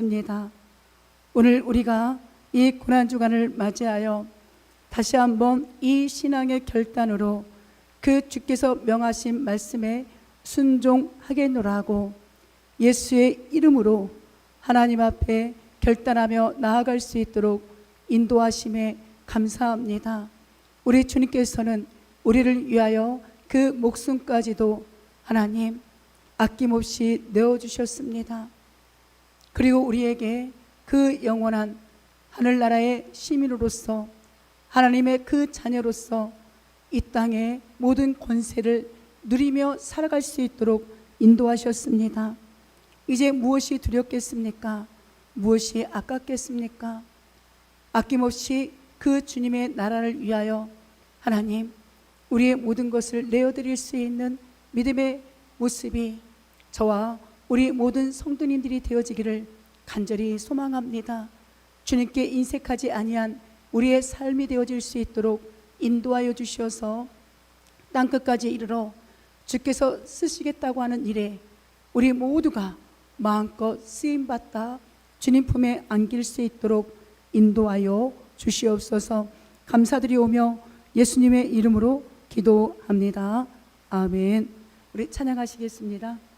입니다. 오늘 우리가 이 고난 주간을 맞이하여 다시 한번 이 신앙의 결단으로 그 주께서 명하신 말씀에 순종하겠노라고 예수의 이름으로 하나님 앞에 결단하며 나아갈 수 있도록 인도하심에 감사합니다. 우리 주님께서는 우리를 위하여 그 목숨까지도 하나님 아낌없이 내어 주셨습니다. 그리고 우리에게 그 영원한 하늘나라의 시민으로서 하나님의 그 자녀로서 이 땅의 모든 권세를 누리며 살아갈 수 있도록 인도하셨습니다. 이제 무엇이 두렵겠습니까? 무엇이 아깝겠습니까? 아낌없이 그 주님의 나라를 위하여 하나님 우리의 모든 것을 내어드릴 수 있는 믿음의 모습이 저와 우리 모든 성도님들이 되어지기를 간절히 소망합니다. 주님께 인색하지 아니한 우리의 삶이 되어질 수 있도록 인도하여 주셔서 땅 끝까지 이르러 주께서 쓰시겠다고 하는 일에 우리 모두가 마음껏 쓰임 받다 주님 품에 안길 수 있도록 인도하여 주시옵소서. 감사드리오며 예수님의 이름으로 기도합니다. 아멘. 우리 찬양하시겠습니다.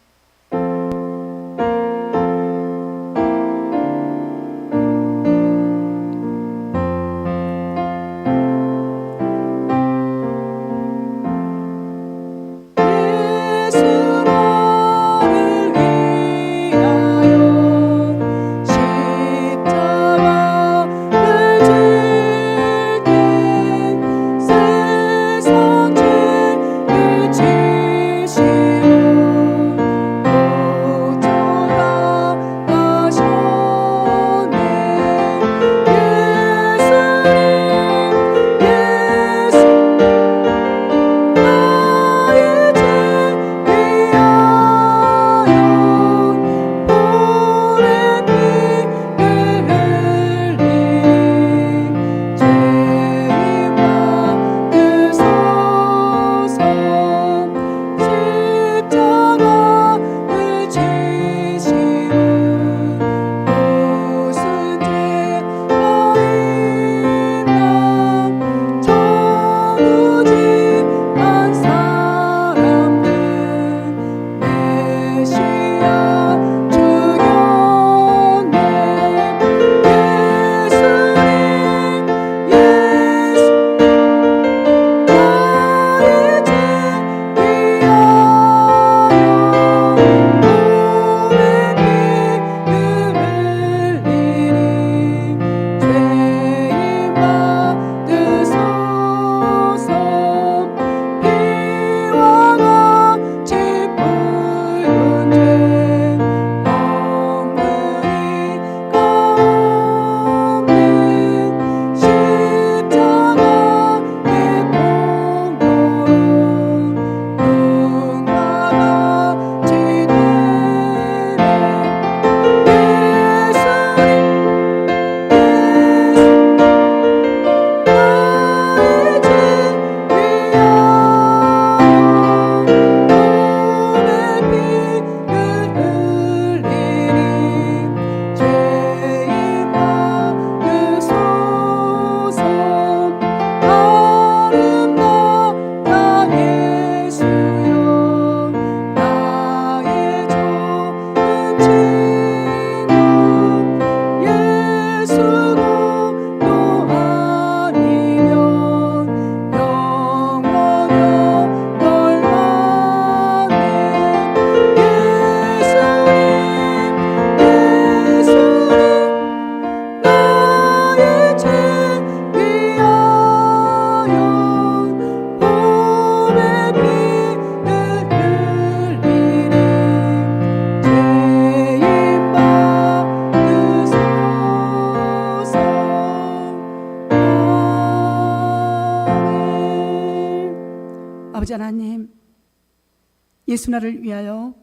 예수 나를 위하여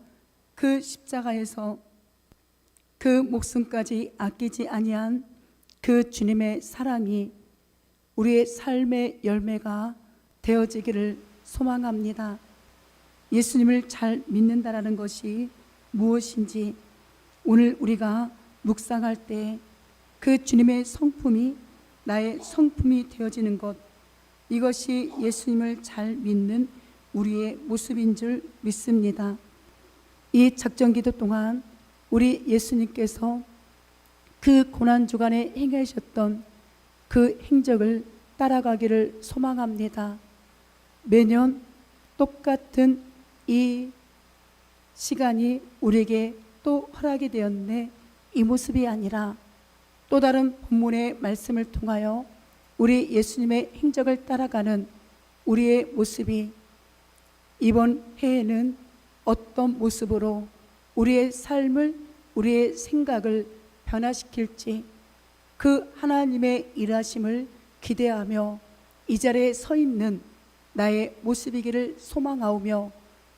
그 십자가에서 그 목숨까지 아끼지 아니한 그 주님의 사랑이 우리의 삶의 열매가 되어지기를 소망합니다. 예수님을 잘 믿는다라는 것이 무엇인지 오늘 우리가 묵상할 때 그 주님의 성품이 나의 성품이 되어지는 것 이것이 예수님을 잘 믿는 우리의 모습인 줄 믿습니다. 이 작정기도 동안 우리 예수님께서 그 고난 주간에 행하셨던 그 행적을 따라가기를 소망합니다. 매년 똑같은 이 시간이 우리에게 또 허락이 되었네. 이 모습이 아니라 또 다른 본문의 말씀을 통하여 우리 예수님의 행적을 따라가는 우리의 모습이 이번 해에는 어떤 모습으로 우리의 삶을 우리의 생각을 변화시킬지 그 하나님의 일하심을 기대하며 이 자리에 서 있는 나의 모습이기를 소망하오며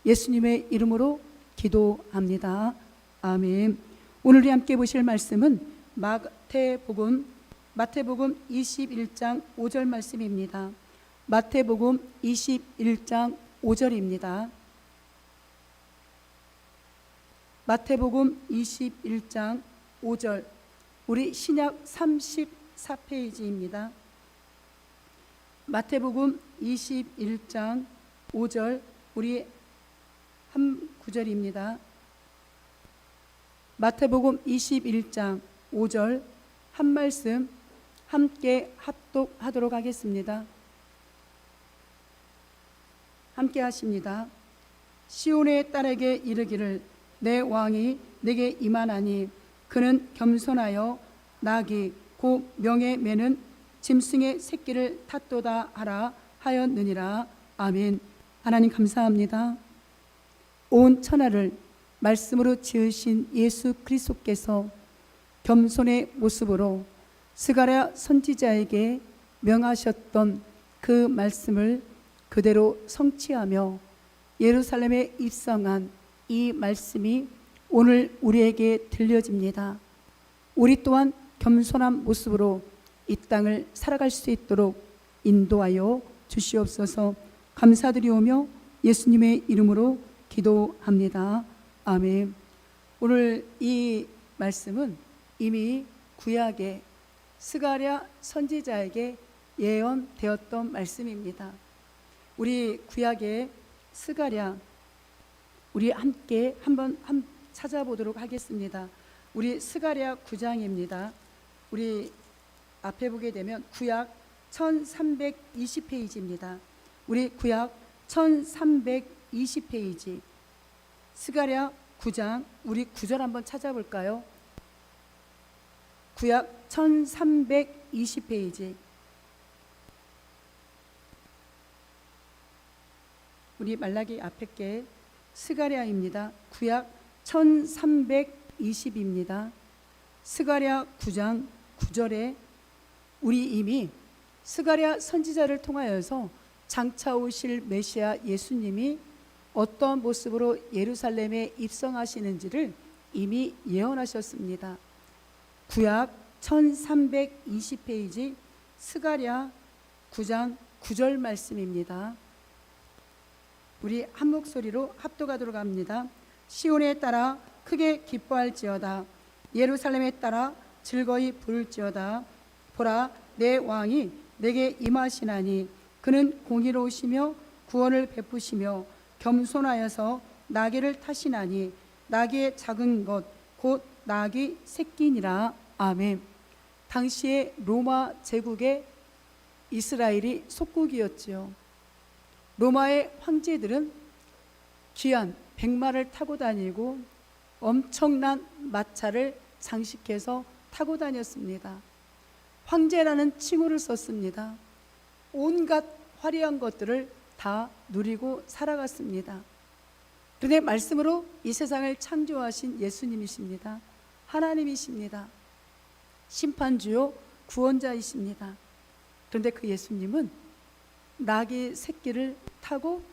예수님의 이름으로 기도합니다. 아멘. 오늘 우리 함께 보실 말씀은 마태복음 마태복음 21장 5절 말씀입니다. 마태복음 21장 5절입니다. 마태복음 21장 5절 우리 신약 34페이지입니다. 마태복음 21장 5절 우리 한 구절입니다. 마태복음 21장 5절 한 말씀 함께 합독하도록 하겠습니다. 함께 하십니다. 시온의 딸에게 이르기를 내 왕이 내게 임하나니 그는 겸손하여 낙이 곧 명예 매는 짐승의 새끼를 탓도다 하라 하였느니라 아멘. 하나님 감사합니다. 온 천하를 말씀으로 지으신 예수 그리스도께서 겸손의 모습으로 스가랴 선지자에게 명하셨던 그 말씀을 그대로 성취하며 예루살렘에 입성한 이 말씀이 오늘 우리에게 들려집니다. 우리 또한 겸손한 모습으로 이 땅을 살아갈 수 있도록 인도하여 주시옵소서 감사드리오며 예수님의 이름으로 기도합니다. 아멘. 오늘 이 말씀은 이미 구약의 스가랴 선지자에게 예언되었던 말씀입니다. 우리 구약의 스가랴 우리 함께 한번 한 찾아보도록 하겠습니다. 우리 스가랴 9장입니다. 우리 앞에 보게 되면 구약 1320페이지입니다. 우리 구약 1320페이지 스가랴 9장 우리 9절 한번 찾아볼까요? 구약 1320페이지 우리 말라기 앞에 게 스가랴입니다. 구약 1320입니다. 스가랴 9장 9절에 우리 이미 스가랴 선지자를 통하여서 장차 오실 메시아 예수님이 어떤 모습으로 예루살렘에 입성하시는지를 이미 예언하셨습니다. 구약 1320페이지 스가랴 9장 9절 말씀입니다. 우리 한 목소리로 합독하도록 합니다. 시온에 따라 크게 기뻐할지어다 예루살렘에 따라 즐거이 부를지어다 보라 내 왕이 내게 임하시나니 그는 공의로우시며 구원을 베푸시며 겸손하여서 나귀를 타시나니 나귀의 작은 것 곧 나귀 새끼니라 아멘. 당시에 로마 제국의 이스라엘이 속국이었지요. 로마의 황제들은 귀한 백마를 타고 다니고 엄청난 마차를 장식해서 타고 다녔습니다. 황제라는 칭호를 썼습니다. 온갖 화려한 것들을 다 누리고 살아갔습니다. 그런데 말씀으로 이 세상을 창조하신 예수님이십니다. 하나님이십니다. 심판주요 구원자이십니다. 그런데 그 예수님은 나귀 새끼를 타고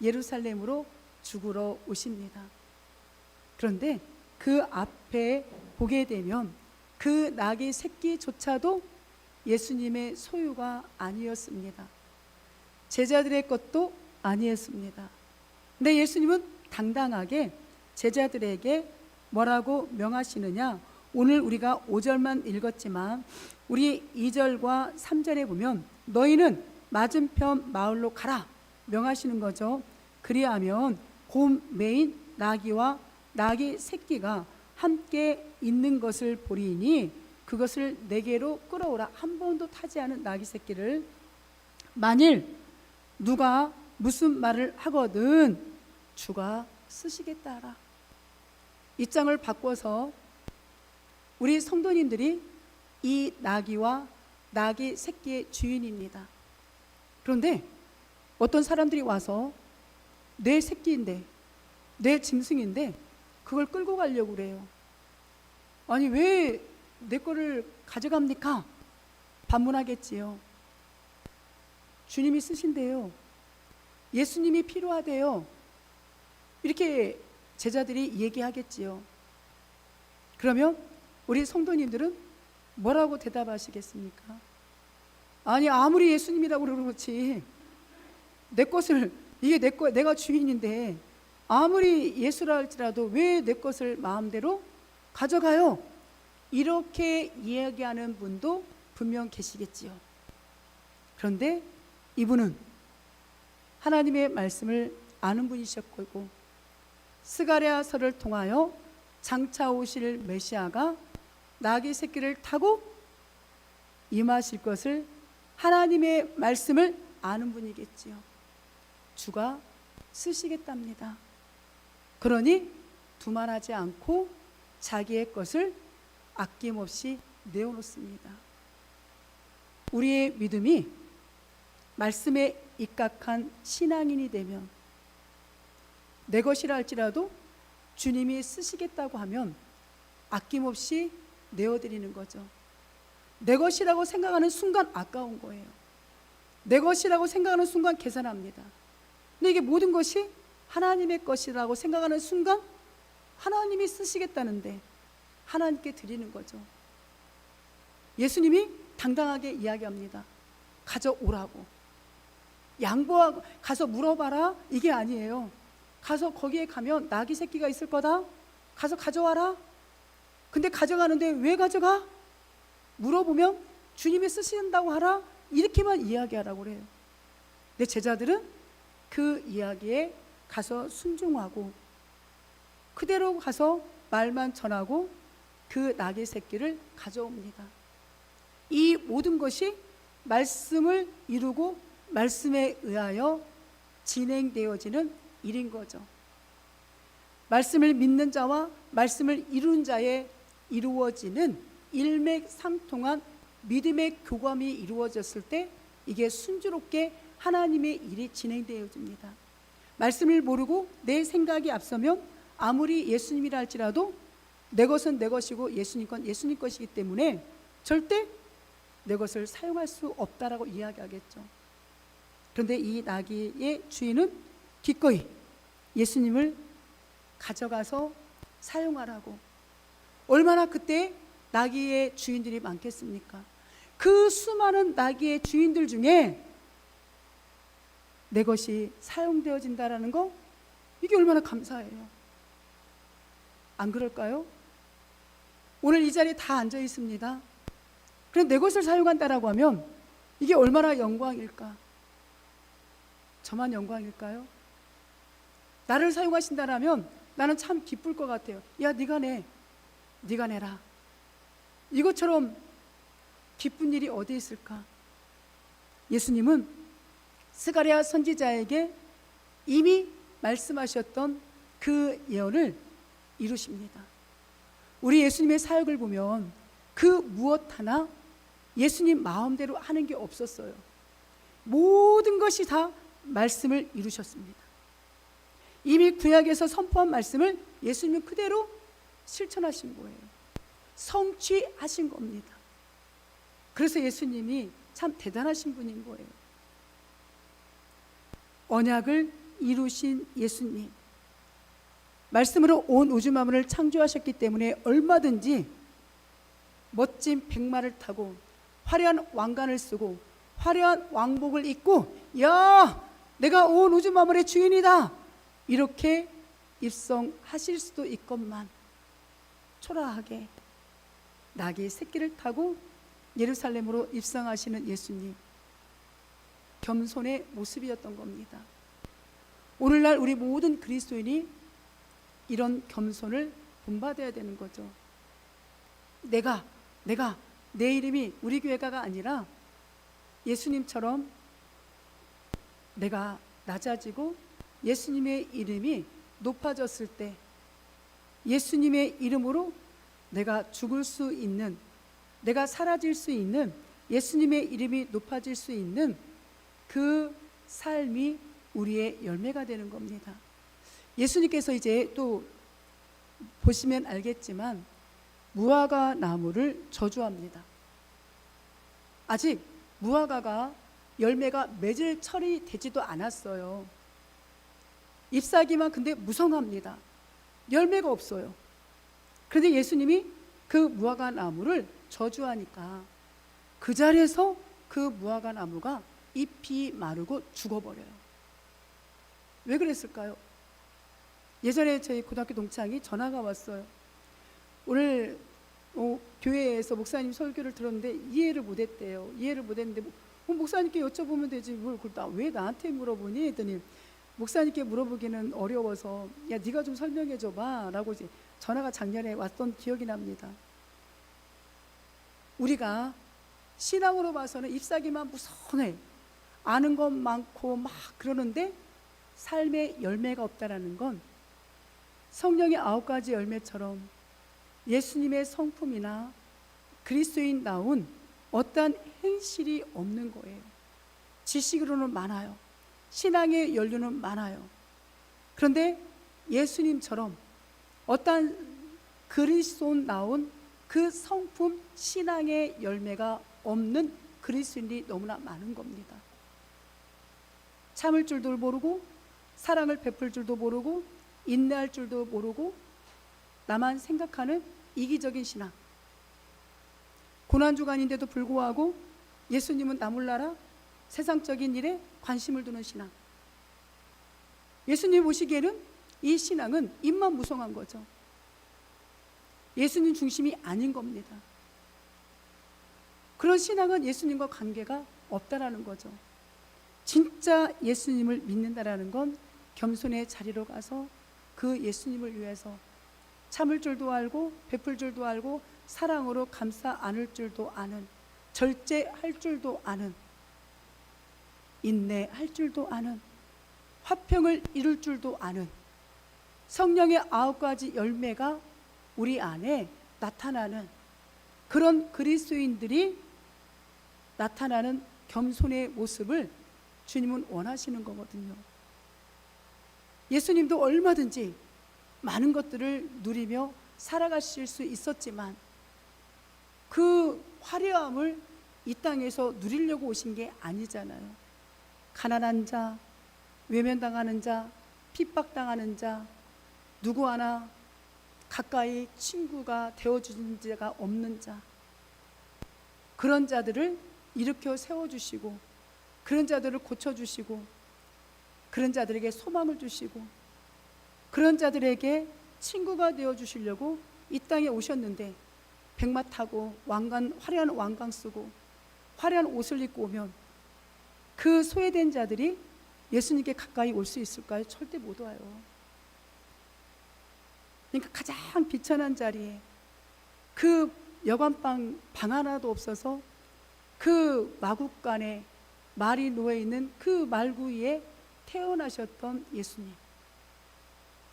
예루살렘으로 죽으러 오십니다. 그런데 그 앞에 보게 되면 그 나귀 새끼조차도 예수님의 소유가 아니었습니다. 제자들의 것도 아니었습니다. 근데 예수님은 당당하게 제자들에게 뭐라고 명하시느냐? 오늘 우리가 5절만 읽었지만 우리 2절과 3절에 보면 너희는 맞은편 마을로 가라 명하시는 거죠. 그리하면 곰 메인 나귀와 나귀 새끼가 함께 있는 것을 보리니 그것을 내게로 끌어오라 한 번도 타지 않은 나귀 새끼를 만일 누가 무슨 말을 하거든 주가 쓰시겠다 하라 입장을 바꿔서 우리 성도님들이 이 나귀와 나귀 새끼의 주인입니다. 그런데 어떤 사람들이 와서 내 새끼인데 내 짐승인데 그걸 끌고 가려고 그래요. 아니 왜 내 거를 가져갑니까? 반문하겠지요. 주님이 쓰신대요. 예수님이 필요하대요. 이렇게 제자들이 얘기하겠지요. 그러면 우리 성도님들은 뭐라고 대답하시겠습니까? 아니 아무리 예수님이라고 그렇지 내 것을 이게 내 거, 내가 주인인데 아무리 예수라 할지라도 왜 내 것을 마음대로 가져가요? 이렇게 이야기하는 분도 분명 계시겠지요. 그런데 이분은 하나님의 말씀을 아는 분이셨고 스가랴서를 통하여 장차 오실 메시아가 나귀 새끼를 타고 임하실 것을 하나님의 말씀을 아는 분이겠지요. 주가 쓰시겠답니다. 그러니 두말하지 않고 자기의 것을 아낌없이 내어놓습니다. 우리의 믿음이 말씀에 입각한 신앙인이 되면 내 것이라 할지라도 주님이 쓰시겠다고 하면 아낌없이 내어드리는 거죠. 내 것이라고 생각하는 순간 아까운 거예요. 내 것이라고 생각하는 순간 계산합니다. 근데 이게 모든 것이 하나님의 것이라고 생각하는 순간 하나님이 쓰시겠다는데 하나님께 드리는 거죠. 예수님이 당당하게 이야기합니다. 가져오라고. 양보하고 가서 물어봐라. 이게 아니에요. 가서 거기에 가면 나귀 새끼가 있을 거다. 가서 가져와라. 근데 가져가는데 왜 가져가? 물어보면 주님이 쓰신다고 하라. 이렇게만 이야기하라고 그래요. 내 제자들은 그 이야기에 가서 순종하고 그대로 가서 말만 전하고 그 나귀 새끼를 가져옵니다. 이 모든 것이 말씀을 이루고 말씀에 의하여 진행되어지는 일인 거죠. 말씀을 믿는 자와 말씀을 이룬 자의 이루어지는 일맥상통한 믿음의 교감이 이루어졌을 때 이게 순조롭게 하나님의 일이 진행되어집니다. 말씀을 모르고 내 생각이 앞서면 아무리 예수님이라 할지라도 내 것은 내 것이고 예수님 건 예수님 것이기 때문에 절대 내 것을 사용할 수 없다라고 이야기하겠죠. 그런데 이 나귀의 주인은 기꺼이 예수님을 가져가서 사용하라고 얼마나 그때 나귀의 주인들이 많겠습니까? 그 수많은 나귀의 주인들 중에 내 것이 사용되어진다라는 거 이게 얼마나 감사해요. 안 그럴까요? 오늘 이 자리에 다 앉아 있습니다. 그래 내 것을 사용한다라고 하면 이게 얼마나 영광일까? 저만 영광일까요? 나를 사용하신다라면 나는 참 기쁠 것 같아요. 야, 네가 내. 네가 내라. 이것처럼 기쁜 일이 어디 있을까? 예수님은 스가랴 선지자에게 이미 말씀하셨던 그 예언을 이루십니다. 우리 예수님의 사역을 보면 그 무엇 하나 예수님 마음대로 하는 게 없었어요. 모든 것이 다 말씀을 이루셨습니다. 이미 구약에서 선포한 말씀을 예수님은 그대로 실천하신 거예요. 성취하신 겁니다. 그래서 예수님이 참 대단하신 분인 거예요. 언약을 이루신 예수님. 말씀으로 온 우주 만물을 창조하셨기 때문에 얼마든지 멋진 백마를 타고 화려한 왕관을 쓰고 화려한 왕복을 입고 야 내가 온 우주 만물의 주인이다 이렇게 입성하실 수도 있건만 초라하게 낙이 새끼를 타고 예루살렘으로 입성하시는 예수님. 겸손의 모습이었던 겁니다. 오늘날 우리 모든 그리스도인이 이런 겸손을 본받아야 되는 거죠. 내가, 내가, 내 이름이 우리 교회가가 아니라 예수님처럼 내가 낮아지고 예수님의 이름이 높아졌을 때 예수님의 이름으로 내가 죽을 수 있는 내가 사라질 수 있는 예수님의 이름이 높아질 수 있는 그 삶이 우리의 열매가 되는 겁니다. 예수님께서 이제 또 보시면 알겠지만 무화과 나무를 저주합니다. 아직 무화과가 열매가 맺을 철이 되지도 않았어요. 잎사귀만 근데 무성합니다. 열매가 없어요. 그런데 예수님이 그 무화과 나무를 저주하니까 그 자리에서 그 무화과 나무가 잎이 마르고 죽어버려요. 왜 그랬을까요? 예전에 저희 고등학교 동창이 전화가 왔어요. 오늘 어, 교회에서 목사님 설교를 들었는데 이해를 못했대요. 이해를 못했는데 뭐, 어, 목사님께 여쭤보면 되지 뭘 그걸 나- 왜 나한테 물어보니 했더니 목사님께 물어보기는 어려워서 야 네가 좀 설명해 줘봐라고 이제 전화가 작년에 왔던 기억이 납니다. 우리가 신앙으로 봐서는 잎사귀만 무성해 아는 것 많고 막 그러는데 삶의 열매가 없다라는 건 성령의 아홉 가지 열매처럼 예수님의 성품이나 그리스도인 나온 어떠한 행실이 없는 거예요. 지식으로는 많아요. 신앙의 연륜은 많아요. 그런데 예수님처럼 어떠한 그리스도 나온 그 성품 신앙의 열매가 없는 그리스도인이 너무나 많은 겁니다. 참을 줄도 모르고 사랑을 베풀 줄도 모르고 인내할 줄도 모르고 나만 생각하는 이기적인 신앙. 고난 주간인데도 불구하고 예수님은 나 몰라라 세상적인 일에 관심을 두는 신앙. 예수님 보시기에는 이 신앙은 입만 무성한 거죠. 예수님 중심이 아닌 겁니다. 그런 신앙은 예수님과 관계가 없다라는 거죠. 진짜 예수님을 믿는다라는 건 겸손의 자리로 가서 그 예수님을 위해서 참을 줄도 알고 베풀 줄도 알고 사랑으로 감싸 안을 줄도 아는 절제할 줄도 아는 인내할 줄도 아는 화평을 이룰 줄도 아는 성령의 아홉 가지 열매가 우리 안에 나타나는 그런 그리스도인들이 나타나는 겸손의 모습을 주님은 원하시는 거거든요. 예수님도 얼마든지 많은 것들을 누리며 살아가실 수 있었지만 그 화려함을 이 땅에서 누리려고 오신 게 아니잖아요. 가난한 자, 외면당하는 자, 핍박당하는 자, 누구 하나 가까이 친구가 되어주는 자가 없는 자, 그런 자들을 일으켜 세워주시고, 그런 자들을 고쳐주시고, 그런 자들에게 소망을 주시고, 그런 자들에게 친구가 되어 주시려고 이 땅에 오셨는데 백마 타고 왕관 화려한 왕관 쓰고 화려한 옷을 입고 오면 그 소외된 자들이 예수님께 가까이 올 수 있을까요? 절대 못 와요. 그러니까 가장 비천한 자리에 그 여관방 방 하나도 없어서 그 마국간에 말이 누워 있는 그 말구 위에 태어나셨던 예수님.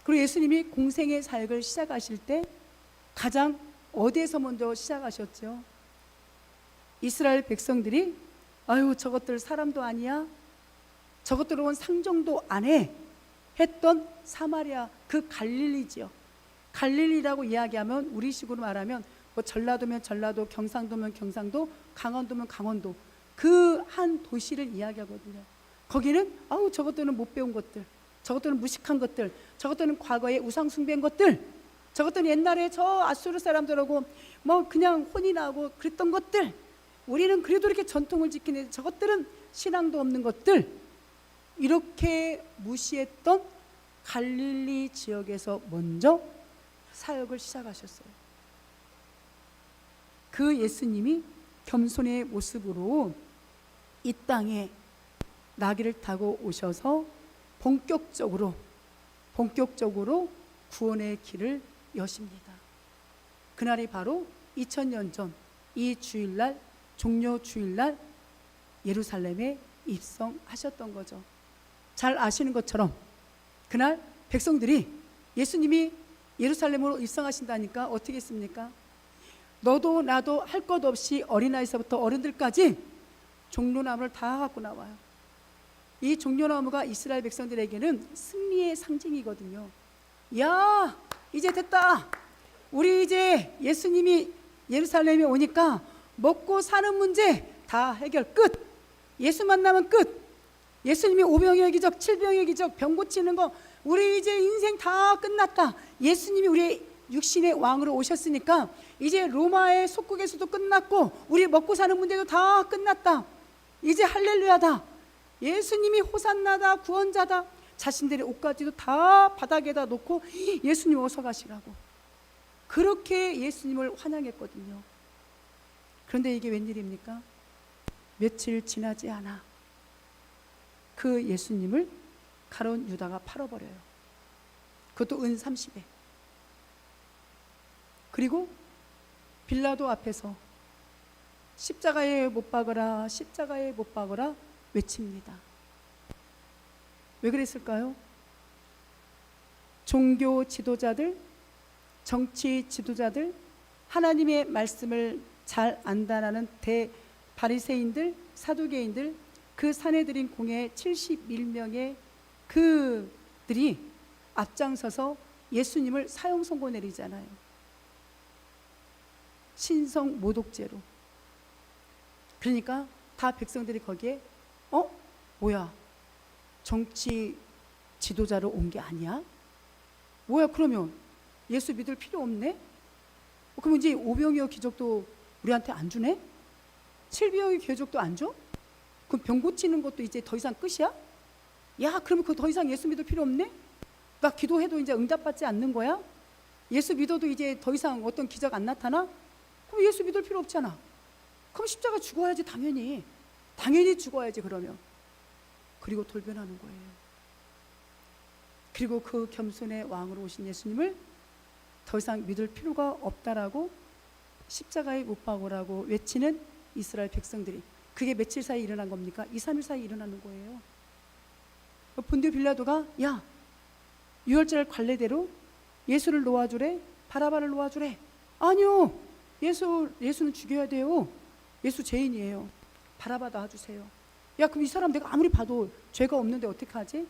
그리고 예수님이 공생의 사역을 시작하실 때 가장 어디에서 먼저 시작하셨죠? 이스라엘 백성들이 아유 저것들 사람도 아니야 저것들은 상종도 안 해 했던 사마리아 그 갈릴리지요 갈릴리라고 이야기하면 우리식으로 말하면 뭐 전라도면 전라도 경상도면 경상도 강원도면 강원도 그 한 도시를 이야기하거든요. 거기는 아우 저것들은 못 배운 것들 저것들은 무식한 것들 저것들은 과거에 우상 숭배한 것들 저것들은 옛날에 저 아수르 사람들하고 뭐 그냥 혼이 나고 그랬던 것들 우리는 그래도 이렇게 전통을 지키는 저것들은 신앙도 없는 것들 이렇게 무시했던 갈릴리 지역에서 먼저 사역을 시작하셨어요. 그 예수님이 겸손의 모습으로 이 땅에 나귀를 타고 오셔서 본격적으로 본격적으로 구원의 길을 여십니다. 그날이 바로 2000년 전 이 주일날 종료 주일날 예루살렘에 입성하셨던 거죠. 잘 아시는 것처럼 그날 백성들이 예수님이 예루살렘으로 입성하신다니까 어떻게 했습니까? 너도 나도 할 것 없이 어린아이서부터 어른들까지 종려나무를 다 갖고 나와요. 이 종려나무가 이스라엘 백성들에게는 승리의 상징이거든요. 야, 이제 됐다. 우리 이제 예수님이 예루살렘에 오니까 먹고 사는 문제 다 해결 끝. 예수 만나면 끝. 예수님이 오병이의 기적, 칠병의 기적, 병 고치는 거 우리 이제 인생 다 끝났다. 예수님이 우리 육신의 왕으로 오셨으니까 이제 로마의 속국에서도 끝났고 우리 먹고 사는 문제도 다 끝났다. 이제 할렐루야다. 예수님이 호산나다 구원자다. 자신들의 옷가지도 다 바닥에다 놓고 예수님 어서 가시라고. 그렇게 예수님을 환영했거든요. 그런데 이게 웬일입니까? 며칠 지나지 않아 그 예수님을 가론 유다가 팔아버려요. 그것도 은 30에. 그리고 빌라도 앞에서 십자가에 못 박으라, 십자가에 못 박으라 외칩니다. 왜 그랬을까요? 종교 지도자들, 정치 지도자들, 하나님의 말씀을 잘 안다라는 대 바리새인들, 사두개인들, 그 사내들인 공회 71명의 그들이 앞장서서 예수님을 사형 선고 내리잖아요. 신성 모독죄로. 그러니까 다 백성들이 거기에 어? 뭐야? 정치 지도자로 온 게 아니야? 뭐야 그러면 예수 믿을 필요 없네? 어, 그럼 이제 오병이어 기적도 우리한테 안 주네? 칠병의 기적도 안 줘? 그럼 병 고치는 것도 이제 더 이상 끝이야? 야, 그러면 그더 이상 예수 믿을 필요 없네? 나 기도해도 이제 응답받지 않는 거야? 예수 믿어도 이제 더 이상 어떤 기적 안 나타나? 그럼 예수 믿을 필요 없잖아. 그럼 십자가 죽어야지 당연히. 당연히 죽어야지 그러면. 그리고 돌변하는 거예요. 그리고 그 겸손의 왕으로 오신 예수님을 더 이상 믿을 필요가 없다라고 십자가에 못 박으라고 외치는 이스라엘 백성들이 그게 며칠 사이 일어난 겁니까? 2, 3일 사이 일어나는 거예요. 본디오 빌라도가 야 유월절 관례대로 예수를 놓아주래 바라바를 놓아주래. 아니요 예수 예수는 죽여야 돼요. 예수 죄인이에요. 바라바 놔주세요. 야 그럼 이 사람 내가 아무리 봐도 죄가 없는데 어떻게 하지?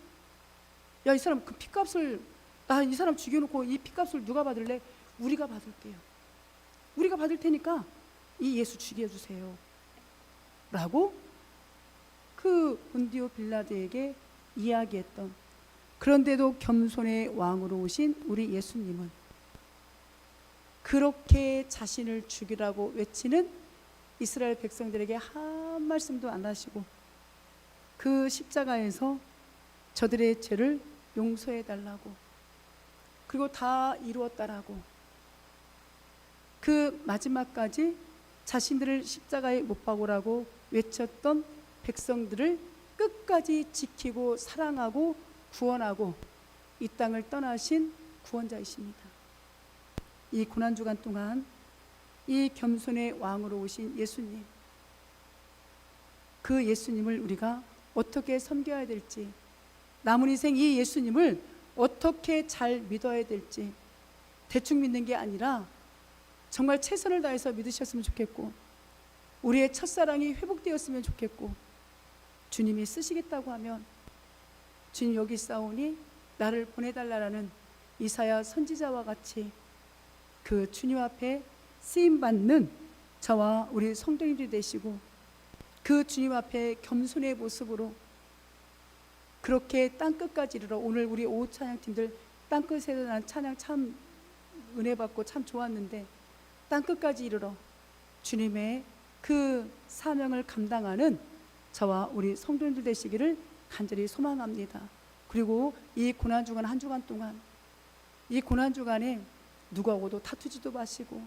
야 이 사람 그 피값을 아 이 사람 죽여놓고 이 피값을 누가 받을래? 우리가 받을게요. 우리가 받을 테니까 이 예수 죽여주세요. 라고 그 본디오 빌라드에게 이야기했던 그런데도 겸손의 왕으로 오신 우리 예수님은 그렇게 자신을 죽이라고 외치는 이스라엘 백성들에게 한 말씀도 안 하시고 그 십자가에서 저들의 죄를 용서해 달라고 그리고 다 이루었다라고 그 마지막까지 자신들을 십자가에 못 박으라고 외쳤던 백성들을 끝까지 지키고 사랑하고 구원하고 이 땅을 떠나신 구원자이십니다. 이 고난 주간 동안 이 겸손의 왕으로 오신 예수님 그 예수님을 우리가 어떻게 섬겨야 될지 남은 인생 이 예수님을 어떻게 잘 믿어야 될지 대충 믿는 게 아니라 정말 최선을 다해서 믿으셨으면 좋겠고 우리의 첫사랑이 회복되었으면 좋겠고 주님이 쓰시겠다고 하면 주님 여기 있사오니 나를 보내달라라는 이사야 선지자와 같이 그 주님 앞에 쓰임 받는 저와 우리 성도님들이 되시고 그 주님 앞에 겸손의 모습으로 그렇게 땅 끝까지 이르러 오늘 우리 오후 찬양팀들 땅 끝에서 난 찬양 참 은혜 받고 참 좋았는데 땅 끝까지 이르러 주님의 그 사명을 감당하는 저와 우리 성도님들 되시기를 간절히 소망합니다. 그리고 이 고난 주간 한 주간 동안 이 고난 주간에 오도 다투지도 마시고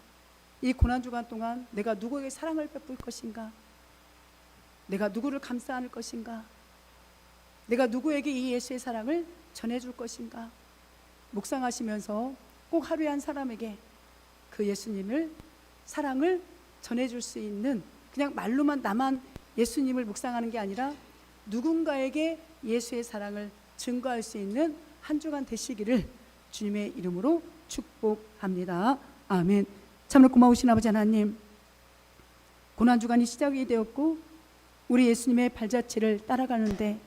이 고난 주간 동안 내가 누구에게 사랑을 베풀 것인가? 내가 누구를 감싸 안을 것인가? 내가 누구에게 이 예수의 사랑을 전해 줄 것인가? 묵상하시면서 꼭 하루에 한 사람에게 그 예수님을 사랑을 전해 줄 수 있는 그냥 말로만 나만 예수님을 묵상하는 게 아니라 누군가에게 예수의 사랑을 증거할 수 있는 한 주간 되시기를 주님의 이름으로 축복합니다. 아멘. 참으로 고마우신 아버지 하나님. 고난 주간이 시작이 되었고 우리 예수님의 발자취를 따라가는데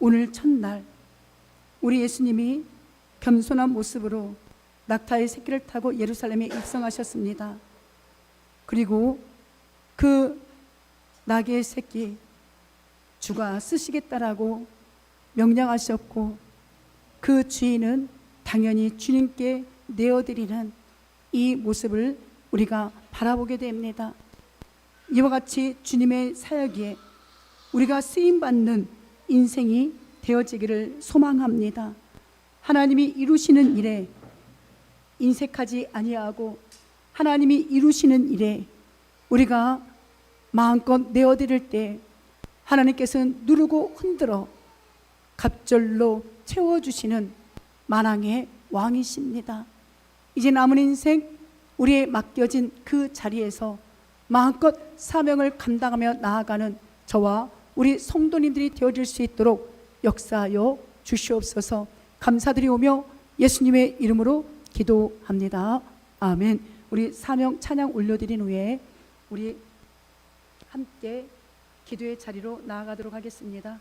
오늘 첫날 우리 예수님이 겸손한 모습으로 낙타의 새끼를 타고 예루살렘에 입성하셨습니다. 그리고 그 나귀의 새끼 주가 쓰시겠다라고 명령하셨고 그 주인은 당연히 주님께 내어드리는 이 모습을 우리가 바라보게 됩니다. 이와 같이 주님의 사역에 우리가 쓰임 받는 인생이 되어지기를 소망합니다. 하나님이 이루시는 일에 인색하지 아니하고 하나님이 이루시는 일에 우리가 마음껏 내어드릴 때 하나님께서는 누르고 흔들어 갑절로 채워주시는 만왕의 왕이십니다. 이제 남은 인생 우리의 맡겨진 그 자리에서 마음껏 사명을 감당하며 나아가는 저와 우리 성도님들이 되어질 수 있도록 역사하여 주시옵소서 감사드리오며 예수님의 이름으로 기도합니다. 아멘. 우리 사명 찬양 올려드린 후에 우리 함께 기도의 자리로 나아가도록 하겠습니다.